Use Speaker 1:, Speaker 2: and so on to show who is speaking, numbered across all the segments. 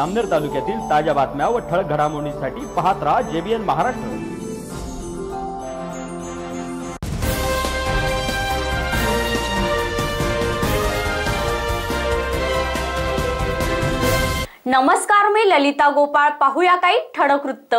Speaker 1: अमनेर तालुक्यातील ताज्या बातम्या व ठळक घडामोडींसाठी पाहत राहा जेबीएन महाराष्ट्र.
Speaker 2: नमस्कार मी ललिता गोपाळ. पाहूया काही ठळक वृत्त.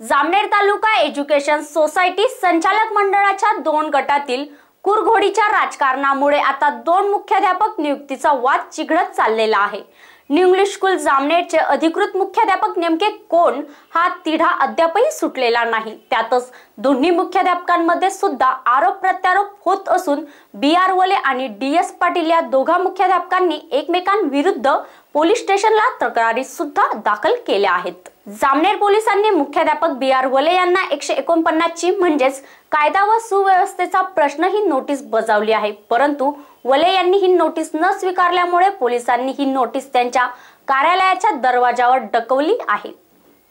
Speaker 2: जामनेर तालुका एज्युकेशन सोसायटी संचालक मंडळाच्या दोन गटातील कुरघोडीच्या राजकारणामुळे आता दोन मुख्याध्यापक नियुक्तीचा वाद चिघळत चाललेला आहे. न्यू इंग्लिश स्कूल जामनेरचे अधिकृत मुख्याध्यापक नेमके कोण? हा तिढा अद्यापही सुटलेला नाही. त्यातच दोन्ही मुख्याध्यापकांमध्ये सुद्धा आरोप प्रत्यारोप होत असून बी आर वले आणि डी एस पाटील या दोघा मुख्याध्यापकांनी एकमेकांविरुद्ध पोलीस स्टेशनला तक्रारी सुद्धा दाखल केल्या आहेत. जामनेर पोलिसांनी मुख्याध्यापक बी आर वले यांना एकशे एकोणपन्नासची म्हणजेच कायदा व सुव्यवस्थेचा प्रश्न ही नोटीस बजावली आहे. परंतु वले यांनी ही नोटीस न स्वीकारल्यामुळे पोलिसांनी ही नोटीस त्यांच्या कार्यालयाच्या दरवाजावर डकवली आहे.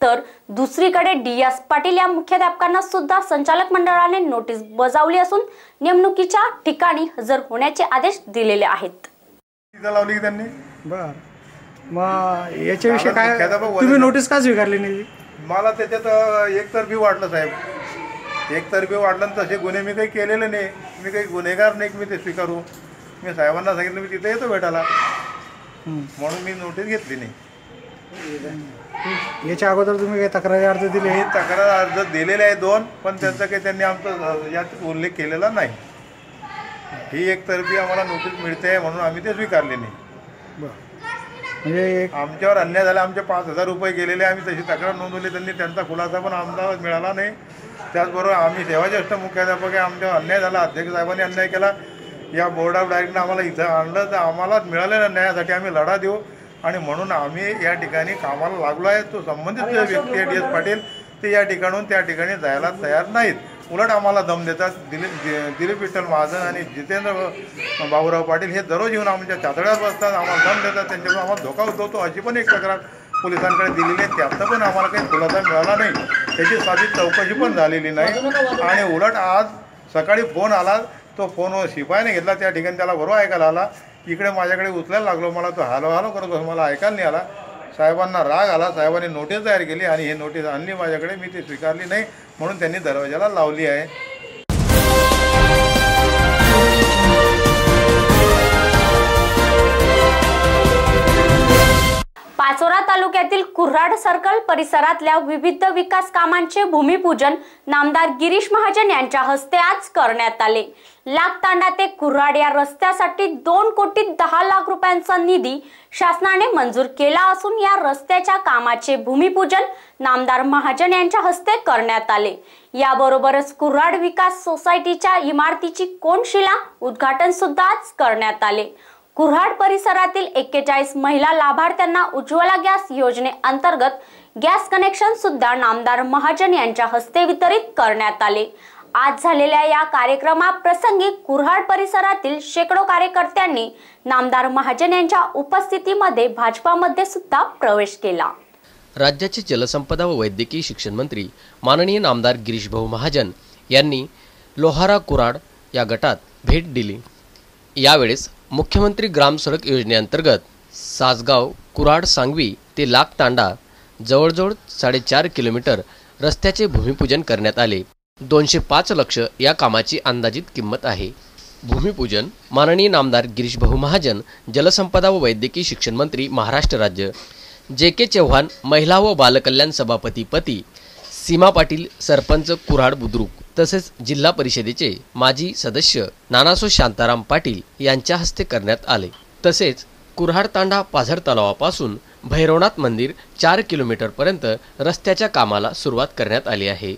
Speaker 2: तर दुसरीकडे डी एस पाटील या मुख्याध्यापकांना सुद्धा संचालक मंडळाने नोटीस बजावली असून नेमणुकीच्या ठिकाणी हजर होण्याचे आदेश दिलेले आहेत.
Speaker 3: तिथं लावली की त्यांनी?
Speaker 4: बर. मग याच्याविषयी काय तुम्ही नोटीस का स्वीकारली नाही?
Speaker 3: मला त्याच्यात एकतर्फी वाटलं साहेब. एकतर्फी आणि तसे गुन्हे मी काही केलेले नाही. मी काही गुन्हेगार नाही की मी ते स्वीकारू. मी साहेबांना सांगितलं मी तिथे येतो भेटायला.
Speaker 4: हं.
Speaker 3: म्हणून मी नोटीस घेतली नाही.
Speaker 4: याच्या अगोदर तुम्ही काही तक्रारी अर्ज दिले?
Speaker 3: मी तक्रार अर्ज दिलेले आहे दोन पण त्यांचा काही त्यांनी आमचा यात उल्लेख केलेला नाही. ही एकतर्फी आम्हाला नोटीस मिळते म्हणून आम्ही ते स्वीकारले नाही.
Speaker 4: म्हणजे
Speaker 3: आमच्यावर अन्याय झाला आमचे पाच हजार रुपये गेलेले आम्ही तशी तक्रार नोंदवली त्यांनी त्यांचा खुलासा पण आम्हाला मिळाला नाही. त्याचबरोबर आम्ही सेवाज्येष्ठ मुख्याध्यापक आहे. आमच्यावर अन्याय झाला. अध्यक्ष साहेबांनी अन्याय केला. या बोर्ड ऑफ डायरेक्टरने आम्हाला इथं आणलं. तर आम्हाला मिळालेल्या न्यायासाठी आम्ही लढा देऊ. आणि म्हणून आम्ही या ठिकाणी कामाला लागलो आहे. तो संबंधित जो व्यक्ती आहे डी एस पाटील. ते या ठिकाणून त्या ठिकाणी जायला तयार नाहीत. उलट आम्हाला दम देतात. दिलीप दिलीप विठ्ठल महाजन आणि जितेंद्र बाबूराव पाटील हे दररोज येऊन आमच्या चातड्यावर बसतात. आम्हाला दम देतात. त्यांच्याकडून आम्हाला धोका उद्भवतो अशी पण एक तक्रार पोलिसांकडे दिलेली आहे. त्यातनं पण आम्हाला काही खुलासा मिळाला नाही. त्याची साधी चौकशी पण झालेली नाही. आणि उलट आज सकाळी फोन आला तो फोन शिपायाने घेतला त्या ठिकाणी त्याला बरोबर ऐकायला आला. इकडे माझ्याकडे उचलायला लागलो मला तो हॅलो हॅलो करत होता मला ऐकायला नाही आला. साहेबांना राग आला साहेबांनी नोटीस तयार केली आणि ही नोटीस आणली माझ्याकडे मी ती स्वीकारली नाही म्हणून त्यांनी दरवाजाला लावली आहे.
Speaker 2: पाचोरा तालुक्यातील कुर्हाड सर्कल परिसरातल्या विविध विकास कामांचे भूमिपूजन नामदार गिरीश महाजन यांच्या हस्ते आज करण्यात आले. लाखतांडा ते कुर्हाड या रस्त्यासाठी दोन कोटी दहा लाख रुपयांचा निधी शासनाने मंजूर केला असून या रस्त्याच्या कामाचे भूमिपूजन नामदार महाजन यांच्या हस्ते करण्यात आले. याबरोबरच कुर्हाड विकास सोसायटीच्या इमारतीची कोनशिला उद्घाटन सुद्धा आज करण्यात आले. कुऱ्हाड परिसरातील एक्केचाळीस महिला लाभार्थ्यांना उज्ज्वला गॅस योजनेअंतर्गत गॅस कनेक्शन सुद्धा नामदार महाजन यांच्या हस्ते वितरित करण्यात आले. आज झालेल्या या कार्यक्रमाप्रसंगी कुऱ्हाड परिसरातील शेकडो कार्यकर्त्यांनी नामदार महाजन यांच्या उपस्थितीमध्ये भाजपामध्ये सुद्धा प्रवेश केला.
Speaker 5: राज्याचे जलसंपदा व वैद्यकीय शिक्षण मंत्री माननीय नामदार गिरीशभाऊ महाजन यांनी लोहारा कुराड या गटात भेट दिली. यावेळेस मुख्यमंत्री ग्राम सडक योजनेअंतर्गत सासगाव कुराड सांगवी ते लाख तांडा जवळजवळ साडेचार किलोमीटर रस्त्याचे भूमिपूजन करण्यात आले. दोनशे पाच लक्ष या कामाची अंदाजित किंमत आहे. भूमिपूजन माननीय नामदार गिरीशभाऊ महाजन जलसंपदा व वैद्यकीय शिक्षण मंत्री महाराष्ट्र राज्य जे के चव्हाण महिला व बालकल्याण सभापती पती सीमा पाटील सरपंच कुऱ्हाड बुद्रुक. तसेच जिल्हा परिषदेचे माजी सदस्य नानासो शांताराम पाटील यांच्या हस्ते करण्यात आले. तसेच कुऱ्हाड तांडा पाझर तलावापासून भैरवनाथ मंदिर चार किलोमीटरपर्यंत रस्त्याच्या कामाला सुरुवात करण्यात आली आहे.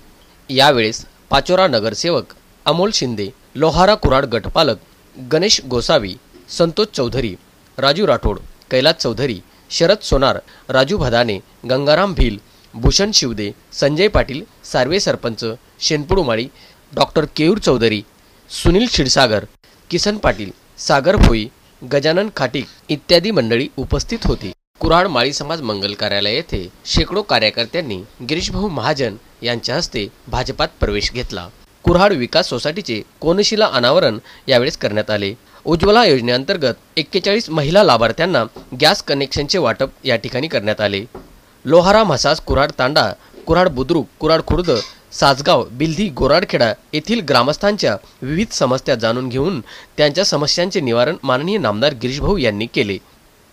Speaker 5: यावेळेस पाचोरा नगरसेवक अमोल शिंदे लोहारा कुराड गटपालक गणेश गोसावी संतोष चौधरी राजू राठोड कैलास चौधरी शरद सोनार राजू भदाने गंगाराम भील भूषण शिवदे संजय पाटील सार्वे सरपंच शेनपुडुमाळी डॉक्टर केयूर चौधरी सुनील क्षीरसागर किसन पाटील सागर भोई गजानन खाटीक इत्यादी मंडळी उपस्थित होती. कुराड माळी समाज मंगल कार्यालय येथे शेकडो कार्यकर्त्यांनी गिरीशभाऊ महाजन यांच्या हस्ते भाजपात प्रवेश घेतला. कुऱ्हाड विकास सोसायटीचे कोनशिला अनावरण यावेळेस करण्यात आले. उज्ज्वला योजनेअंतर्गत एक्केचाळीस महिला लाभार्थ्यांना गॅस कनेक्शनचे वाटप या ठिकाणी करण्यात आले. लोहारा म्हसास कुऱ्हाड तांडा कुऱ्हाड बुद्रुक कुऱ्हाड खुर्द सासगाव बिल्धी गोराडखेडा येथील ग्रामस्थांच्या विविध समस्या जाणून घेऊन त्यांच्या समस्यांचे निवारण माननीय नामदार गिरीशभाऊ यांनी केले.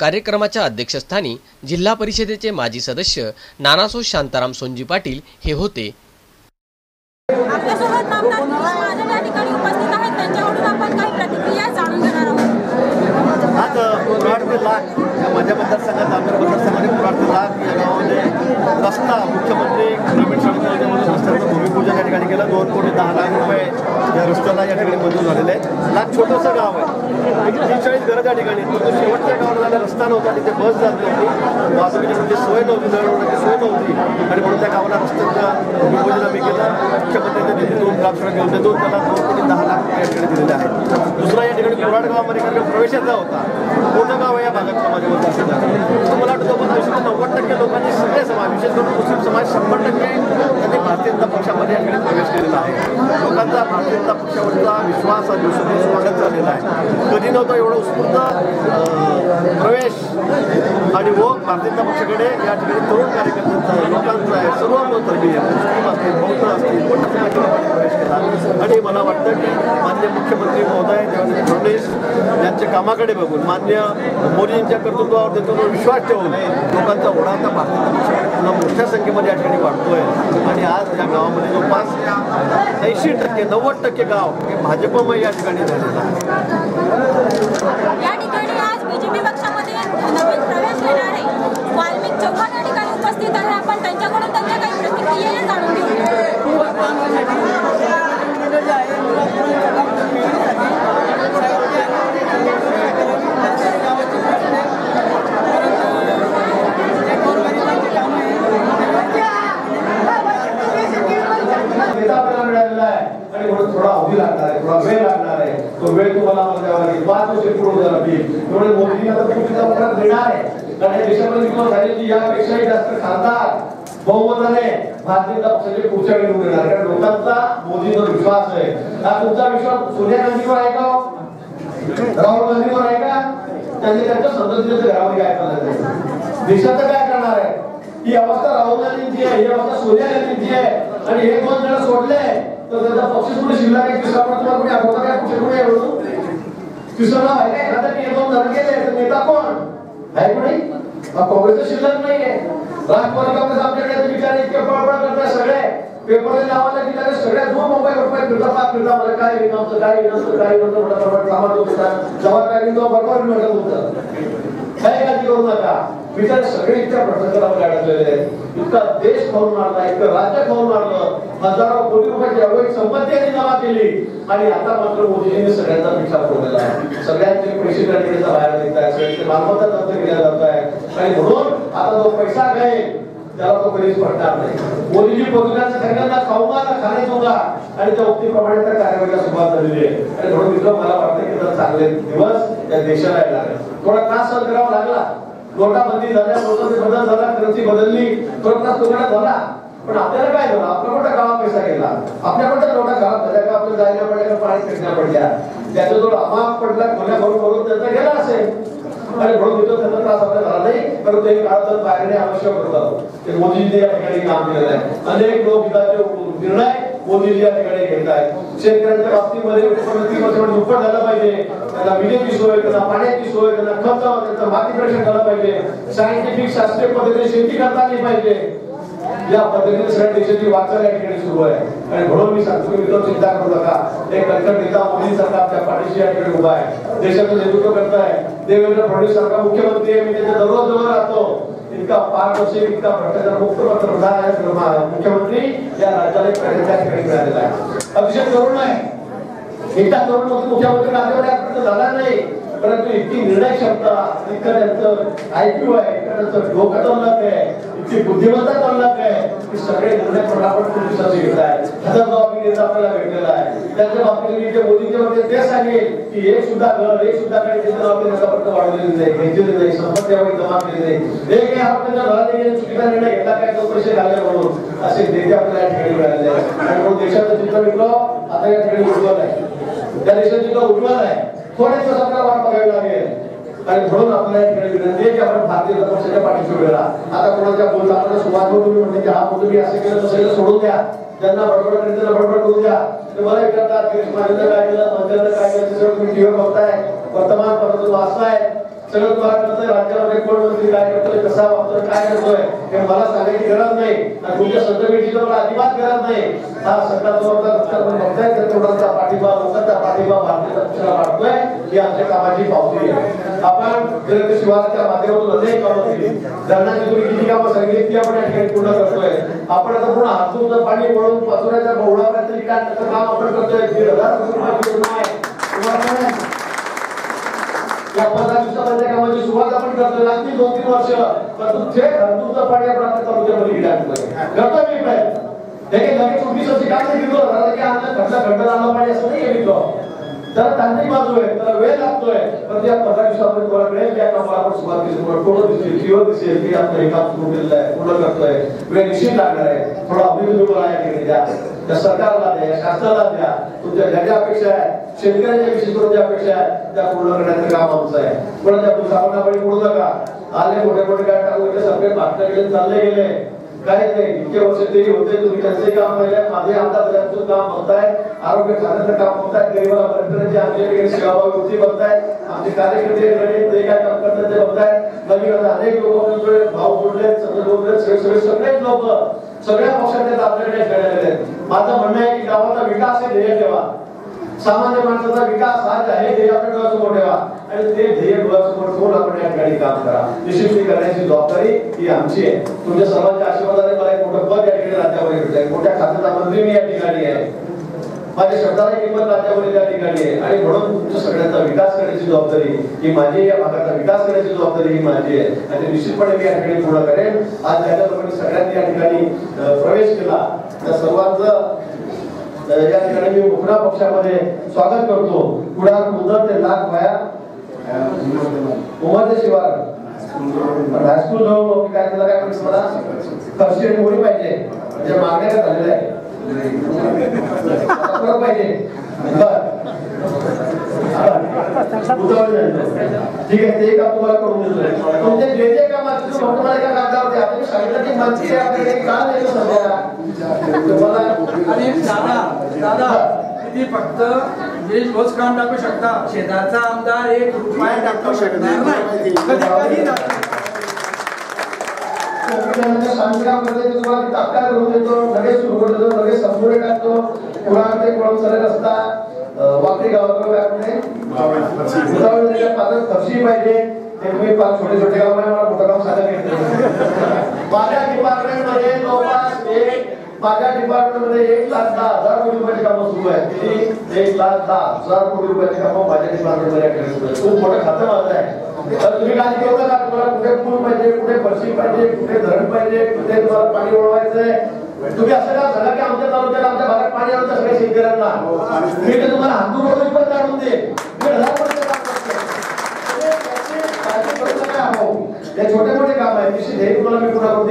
Speaker 5: कार्यक्रमाच्या अध्यक्षस्थानी जिल्हा परिषदेचे माजी सदस्य नानासो शांताराम सोनजी पाटील हे होते.
Speaker 6: आपल्यासोबत नामदार गिरीश महाजन या ठिकाणी उपस्थित आहेत. त्यांच्याकडून आपण काही प्रतिक्रिया जाणून घेणार आहोत.
Speaker 7: आज कुराड ते लाख या माझ्या मतदारसंघात आमदार मतदारसंघाने कुराड ते लाख रस्ता मुख्यमंत्री ग्रामीण सडक योजनेमध्ये रस्त्याचं भूमिपूजन या ठिकाणी केलं. दोन कोटी दहा लाख रुपये या रस्त्याला या ठिकाणी मंजूर झालेले आहे हा छोटंसं गाव आहे. एक त्रेचाळीस घरं त्या ठिकाणी परंतु शेवटच्या गावाला जायला रस्ता नव्हता. तिथे बस जात नव्हती. वाहतुकीची म्हणजे सोय नव्हती. दळवण्याची सोय नव्हती. आणि म्हणून त्या गावाला रस्त्याचं भूमिपूजन आम्ही केलं. मुख्यमंत्र्यांच्या निधीतून घेऊन दोन त्याला दोन कोटी दहा लाख रुपये या ठिकाणी दिलेले आहेत. दुसरा या ठिकाणी कुराड गावामध्ये कारण प्रवेशाचा होता. मोठं गाव आहे या भागात माझ्या मतदारसंघात तर मला वाटतं पण ऐंशी ते नव्वद टक्के लोकांनी सगळे समाज विशेष करून मुस्लिम समाज शंभर टक्के त्यांनी भारतीय जनता पक्षामध्ये याकडे प्रवेश केलेला आहे. लोकांचा भारतीय जनता पक्षावरचा विश्वास हा दिवसेंदिवस वाढत झालेला आहे. कधी नव्हता एवढा उत्स्फूर्त प्रवेश आणि वो भारतीय जनता पक्षाकडे या ठिकाणी तरुण कार्यकर्त्यांचा आहे लोकांचा आहे सर्व धर्मीय मुस्लिम असतील बौद्ध असतील मोठ्या संख्येने प्रवेश केला आणि मला वाटतं की माननीय मुख्यमंत्री महोदय देवेंद्र फडणवीस यांच्या कामाकडे बघून मान्य मोदींच्या कर्तृत्वावर त्यांच्यावर विश्वास ठेवून लोकांचा ओढा आता भारतीय जनता पक्षाकडे पुन्हा मोठ्या संख्येमध्ये या ठिकाणी वाढतोय. आणि आज या गावामध्ये जवळपास ऐंशी टक्के नव्वद टक्के गाव हे भाजपमय या ठिकाणी झालेलं आहे.
Speaker 6: नवीन प्रवेश घेणार आहे. वाल्मिक चव्हाण या ठिकाणी उपस्थित आहे. आपण त्यांच्याकडून त्यांच्या काही प्रतिक्रिया जाणून घेऊया
Speaker 7: नेता आपल्याला मिळालेला आहे आणि म्हणून थोडा अवधी लागणार आहे थोडा वेळ लागणार आहे तो वेळ तुम्हाला आम्हाला द्यावा लागेल पाच वर्ष पूर्ण द्यावा लागेल त्यामुळे मोदींना तर तुम्ही तिचा परत देणार आहे कारण या देशामध्ये विकास झाले की यापेक्षाही जास्त खासदार बहुमताने भारतीय जनता पक्षाचे पुढच्या वेळी निवडून येणार कारण लोकांचा मोदींवर विश्वास आहे. हा तुमचा विश्वास सोनिया गांधीवर आहे का? राहुल गांधीवर आहे का? त्यांनी त्यांच्या संसदेच्या घरामध्ये काय करणार देशाचं काय करणार आहे? ही अवस्था राहुल गांधींची आहे ही अवस्था सोनिया गांधींची आहे. आणि हे दोन जण सोडले तर त्यांचा पक्ष कुठे शिल्लक आहे तिसरा पण तुम्हाला कुठे आठवतं काय कुठे कुठे एवढं? तिसरं नाव आहे काय एखादा की हे दोन जण गेले तर नेता कोण? आहे कोणी? काँग्रेसचं शिल्लक नाहीये. राष्ट्रवादी काँग्रेस आमच्याकडे बिचारे इतके पळपळ करतात सगळे पेपरला लावायला की त्याने सगळ्या दोन मुंबई रुपये फिरता पाच फिरता मला काय येईल आमचं काय येईल आमचं काय बरोबर कामात जेव्हा काय येईल तेव्हा बरोबर मिळत होतं काही काळजी करू नका बिचारे सगळे इतक्या भ्रष्टाचारामध्ये अडकलेले आहेत. इतका देश खाऊन मारला इतकं राज्य खाऊन मारलं. हजारो कोटी रुपयाची अवैध संपत्ती यांनी जमा केली. आणि आता मात्र मोदीजींनी सगळ्यांचा पिछा फोडलेला आहे. सगळ्यांचे पैसे त्या बाहेर निघत आहे सगळ्यांचे मालमत्ता जप्त केल्या जात आहे आणि म्हणून आता जो पैसा घेईल त्याला तो कधीच पडणार नाही. मोदीजी पदवीला सगळ्यांना खाऊंगा ना खाणे दूंगा आणि त्या उक्तीप्रमाणे त्या कार्यवाहीला सुरुवात झालेली आहे. आणि म्हणून तिथं मला वाटतं की चांगले दिवस या देशाला येणार थोडा त्रास सहन करावा लागला. नोटाबंदी झाल्या नोटाचे बदल झाला करन्सी बदलली थोडा त्रास झाला. पण आपल्याला काय झालं? आपला कोणता गावा पैसा गेला. आपल्या कोणत्या नोटा खराब झाल्या का? आपल्याला जायला पडल्या का? पाणी फिरण्या पडल्या. त्याचा जो अमाप पडला खोल्या भरून भरून त्याचा गेला असेल. आणि म्हणून तिथं त्याचा त्रास आपल्याला झाला नाही. परंतु एक काळ तर बाहेरने आवश्यक होतं. ते मोदीजी या ठिकाणी काम केलेलं आहे अनेक लोक हिताचे निर्णय मोदीजी या ठिकाणी घेत आहेत. शेतकऱ्यांच्या बाबतीमध्ये प्रगती वर्षावर दुप्पट झालं पाहिजे. त्यांना विजेची सोय त्यांना पाण्याची सोय त्यांना खत त्यांचं माती परीक्षण झालं पाहिजे. सायंटिफिक शास्त्रीय पद्धतीने शेती करता आली पाहिजे. या पद्धतीने सगळ्या देशाची वाटचाल या ठिकाणी सुरू आहे. आणि म्हणून मी सांगतो की मित्रांनो चिंता करू नका. एक कणखर नेता मोदी सरकार आपल्या पाठीशी या ठिकाणी उभा आहे. देशाचं नेतृत्व करत आहे देवेंद्र फडणवीस सरकार मुख्यमंत्री आहे. मी त्याच्या दररोज जवळ राहतो. इतका पारदर्शी इनका भ्रष्टाचार मुक्त पंतप्रधान आहे तर मुख्यमंत्री या राज्याला एक पहिल्यांदा या ठिकाणी मिळालेला आहे. अतिशय तरुण आहे. एकदा तरुण मुख्यमंत्री राज्यामध्ये आजपर्यंत झाला नाही. परंतु इतकी निर्णय क्षमता इतकं त्यांचं आयक्यू आहे त्यांचं डोकं तोंडात आहे इतकी बुद्धिमत्ता तोंडात आहे की सगळे निर्णय फटाफट तुम्ही दिवसाचे घेत आहे ह्याचा जबाब मी नेता आपल्याला भेटलेला आहे त्याच्या बाबतीत मी जे मोदींच्या बाबतीत ते सांगेल की एक सुद्धा घर एक सुद्धा काही त्याच्या बाबतीत आतापर्यंत वाढवलेली नाही घेतलेली नाही संपत्ती यावेळी जमा केली नाही. एक हा त्यांच्या घरात गेले चुकीचा निर्णय घेतला काय तो पैसे घालले म्हणून असे नेते आपल्याला या ठिकाणी मिळाले आहेत. आणि म्हणून देशाचं चित्र विप्लव आता या ठिकाणी उज्ज्वल आहे. त्या देशाचं चित्र उज्ज्वल आहे. थोडे दिवस आपल्याला वाट बघावी लागेल. आणि म्हणून आपल्याला या ठिकाणी विनंती आहे की आपण भारतीय जनता पक्षाच्या पाठीशी उभे राहा आता कोणाच्या बोलताना सुभाष भाऊ तुम्ही म्हणले की हा मुलं मी असं केलं तसं केलं सोडून द्या. त्यांना बडबड करेल त्यांना बडबड करू द्या. ते मला विचारतात गिरीश महाजननं काय केलं मंत्र्यानं काय केलं ते तुम्ही टीव्ही बघताय. वर्तमानपत्रातून वाचताय सगळं तुम्हाला कळतंय राज्यामध्ये कोण मंत्री काय करतोय कसा वापरतोय काय करतोय हे मला सांगायची गरज नाही. आणि तुमच्या संदर्भाची मला अजिबात गरज नाही. हा सरकारचा बघताय तर तेवढा पाठिंबा लोकांचा पाठिंबा भारतीय जनता पक्षाला वाटतोय ही आमच्या कामाची पावती आहे. आपण ग्रंथ शिवाराच्या माध्यमातून अनेक कामं केली. धरणाची तुम्ही किती कामं सांगितली ती आपण या ठिकाणी पूर्ण करतोय. आपण आता पूर्ण हातून पाणी वळून पाचोऱ्याच्या बहुळापर्यंत काय त्याचं काम आपण करतोय. दीड हजार रुपये तुम्हाला या पंधरा दिवसामध्ये कामाची सुरुवात आपण करतोय. दोन तीन वर्ष. पाणी आपण तालुक्यामध्ये करतोय मी प्रयत्न लगेच उन्नीस वर्षी की पाणी असं नाही तांत्रिक बाजू आहे. वेळ लागतोय. पण त्या पंधरा दिवसामध्ये तुम्हाला त्या कामाला आपण सुरुवात केली. तुम्हाला थोडं दिसेल? दिसेल की आपलं हे काम सुरू केलेलं आहे पूर्ण करतोय. वेळ निश्चित लागणार आहे. थोडा द्या त्या सरकारला द्या या शासनाला द्या. तुमच्या ज्या अपेक्षा आहे शेतकऱ्यांच्या विशेष करून ज्या अपेक्षा आहे त्या पूर्ण करण्याचं काम आमचं आहे. कोणाच्या पुस्तकांना बळी पडू नका. आले मोठे मोठे काय टाकून सगळे भागता गेले चालले गेले. काय नाही इतके वर्ष ते होते तुम्ही त्यांचे काम पाहिले माझे आमदार त्यांचं काम बघताय. आरोग्य खात्याचं काम बघताय गरीबाला पर्यटनाची आमच्या ठिकाणी सेवाभावी वृत्ती बघताय. आमचे कार्यकर्ते ते काय काम करतात ते बघताय. नवीन अनेक लोक भाऊ बोलले सगळे सगळेच लोक सगळ्या पक्षाचे आपल्याकडे खेळलेले आहेत माझं म्हणणं आहे की गावाचा विकास हे ध्येय ठेवा. सामान्य माणसाचा विकास आज आहे हे आपण डोळ्यासमोर ठेवा. आणि ते ध्येय डोळ्यासमोर ठेवून आपण या ठिकाणी काम करा. यशस्वी करण्याची जबाबदारी ही आमची आहे. तुमच्या सर्वांच्या आशीर्वादाने मला एक मोठं पद या ठिकाणी राज्यामध्ये भेटलंय मोठ्या खात्याचा मंत्री मी या ठिकाणी आहे. माझ्या शब्दाला किंमत राज्यामध्ये त्या ठिकाणी आहे. आणि म्हणून तुमच्या सगळ्यांचा विकास करण्याची जबाबदारी ही माझी या भागाचा विकास करण्याची जबाबदारी ही माझी आहे. आणि निश्चितपणे मी या ठिकाणी पूर्ण करेन. आज ज्याच्या सगळ्यांनी या ठिकाणी प्रवेश केला. त्या सर्वांचं या ठिकाणी मी मुखडा पक्षामध्ये स्वागत करतो. कुडा कुदर ते लाख माया उमरते शिवार. हायस्कूल जवळ काय केलं काय म्हणतो मला? खर्ची आणि मोडी पाहिजे. म्हणजे मागण्या काय झालेलं आहे पाहिजे. ठीक आहे ते काम तुम्हाला करून देतो. तुमचे जे जे काम असतील तुम्हाला एका कागदावरती आपण सांगितलं की मंत्री आपल्याकडे का नाही सध्या. तुम्हाला
Speaker 8: आणि दादा दादा किती फक्त भोज काम टाकू शकता. शेजारचा आमदार एक रुपया टाकू शकणार नाही. कधी
Speaker 7: तुम्हाला करून देतो. लगेच सुरू करतो देतो लगेच संपूर्ण टाकतो. कुणाला ते कोण सरळ रस्ता अं, वाकडी गावाकडे पात्रात फरशी पाहिजे. ते तुम्ही पाच छोटे छोटे आहे मला मोठं काम सांगा घेतलं माझ्या डिपार्टमेंटमध्ये जवळपास एक माझ्या डिपार्टमेंटमध्ये एक लाख दहा हजार कोटी रुपयाची कामं सुरू आहेत. एक लाख दहा हजार कोटी रुपयाची कामं माझ्या डिपार्टमेंटमध्ये या ठिकाणी खूप मोठं खातं माझं आहे. तर तुम्ही काय केवढं का? तुम्हाला कुठे पूल पाहिजे कुठे फरशी पाहिजे कुठे धरण पाहिजे कुठे तुम्हाला पाणी ओळवायचंय? तुम्ही असं का झालं की आमच्या तालुक्यात आमच्या भागात पाणी आलं सगळ्या शेतकऱ्यांना? मी ते तुम्हाला हातून ओळखून पण काढून दे मी छोटे मोठे काम आहे. तिशी हे तुम्हाला मी पुन्हा करते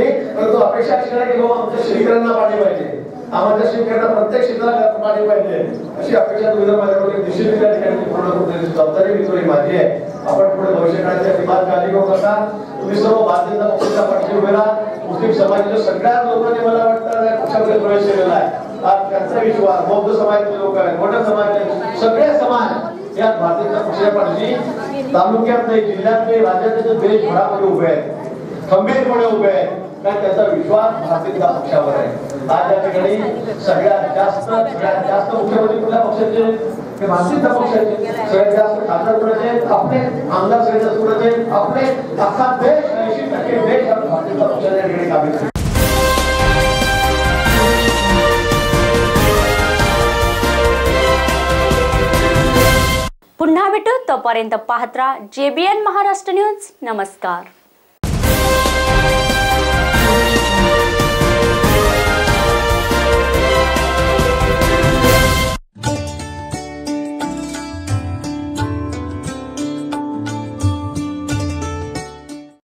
Speaker 7: अपेक्षा की बाबा आमच्या शेतकऱ्यांना पाणी पाहिजे. आमच्या शेतकऱ्यांना प्रत्येक क्षेत्राला पाणी पाहिजे. अशी अपेक्षा तुम्ही जर माझ्याकडे निश्चित त्या ठिकाणी पूर्ण करण्याची जबाबदारी मी थोडी माझी आहे. आपण पुढे भविष्य काळाच्या किमान काळजी करू नका तुम्ही सर्व भारतीय जनता पक्षाच्या पाठी उभे राहा. मुस्लिम समाजाच्या सगळ्या लोकांनी मला वाटतं पक्षामध्ये प्रवेश केलेला आहे. आज त्यांचा विश्वास बौद्ध समाजाचे लोक आहेत मोठ्या समाजाचे सगळे समाज या भारतीय जनता पक्षाच्या पाठीशी. तालुक्यात नाही जिल्ह्यात नाही राज्यात नाही तर देशभरामध्ये उभे आहेत खंबीरपणे उभे आहेत कारण त्याचा विश्वास भारतीय जनता पक्षावर आहे? आज या ठिकाणी सगळ्यात जास्त सगळ्यात जास्त मुख्यमंत्री कुठल्या पक्षाचे? भारतीय जनता पक्षाचे. सगळ्यात जास्त खासदार कुणाचे? आपले आमदार सगळ्यात जास्त कुणाचे? आपले अख्खा देश ऐंशी टक्के देश भारतीय जनता पक्षाच्या ठिकाणी
Speaker 2: पुन्हा भेटू तोपर्यंत पाहत्रा जेबीएन महाराष्ट्र न्यूज नमस्कार.